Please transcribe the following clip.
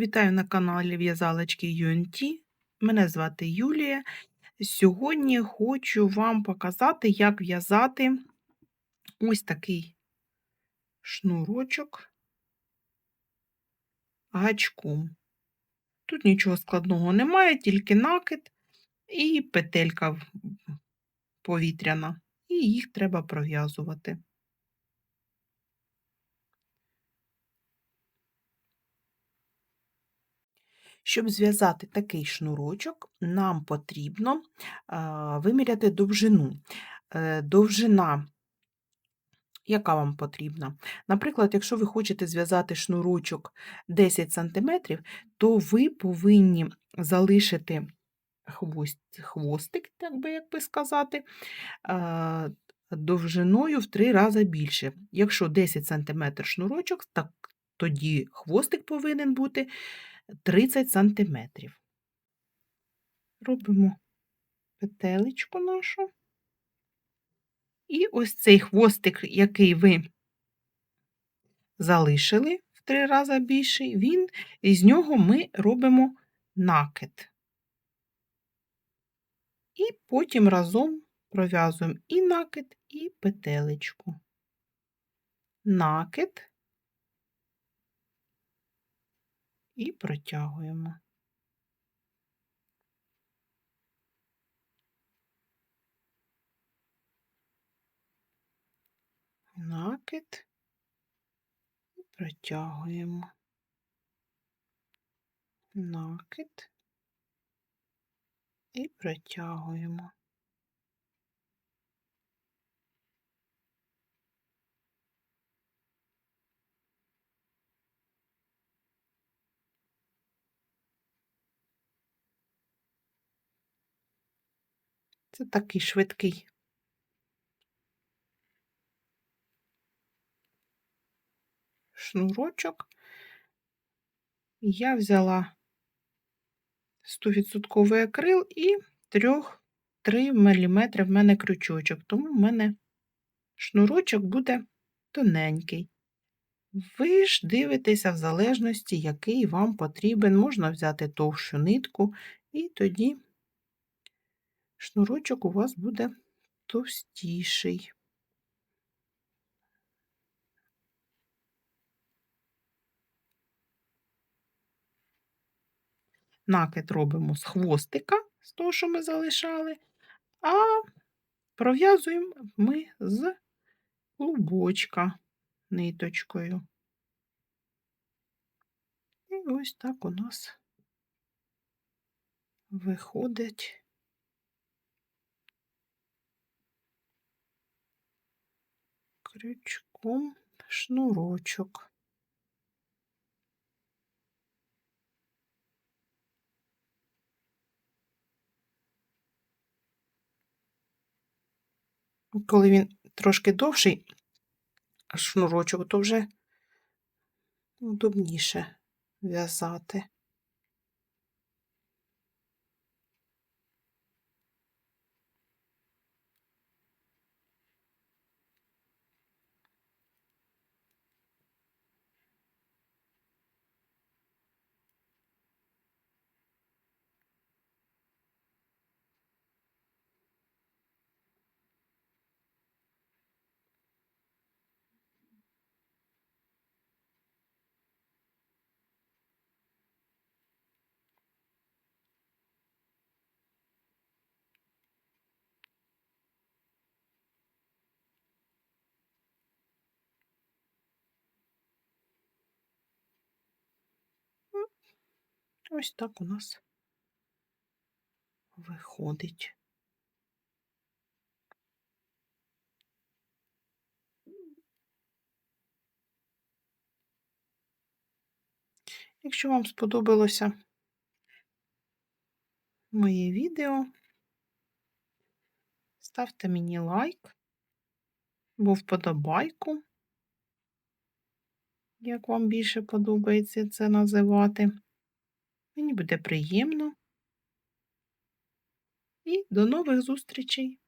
Вітаю на каналі В'язалочки UNT. Мене звати Юлія. Сьогодні хочу вам показати, як в'язати ось такий шнурочок гачком. Тут нічого складного немає, тільки накид і петелька повітряна, і їх треба пров'язувати. Щоб зв'язати такий шнурочок, нам потрібно виміряти довжину. Е, довжина, яка вам потрібна? Наприклад, якщо ви хочете зв'язати шнурочок 10 см, то ви повинні залишити хвостик, так би як сказати, довжиною в 3 рази більше. Якщо 10 см шнурочок, так тоді хвостик повинен бути 30 сантиметрів. Робимо петелечку нашу. І ось цей хвостик, який ви залишили в три рази більший, він, із нього ми робимо накид. І потім разом пров'язуємо і накид, і петелечку. Накид, і протягуємо. Накид і протягуємо. Накид і протягуємо. Це такий швидкий. Шнурочок. Я взяла 100% акрил і 3 мм в мене крючочок, тому в мене шнурочок буде тоненький. Ви ж дивитеся в залежності, який вам потрібен. Можна взяти товщу нитку, і тоді шнурочок у вас буде товстіший. Накид робимо з хвостика, з того, що ми залишали, а пров'язуємо ми з клубочка ниточкою. І ось так у нас виходить крючком шнурочок. Коли він трошки довший шнурочок, то вже удобніше в'язати. Ось так у нас виходить. Якщо вам сподобалося моє відео, ставте мені лайк або вподобайку, як вам більше подобається це називати. Мені буде приємно. І до нових зустрічей!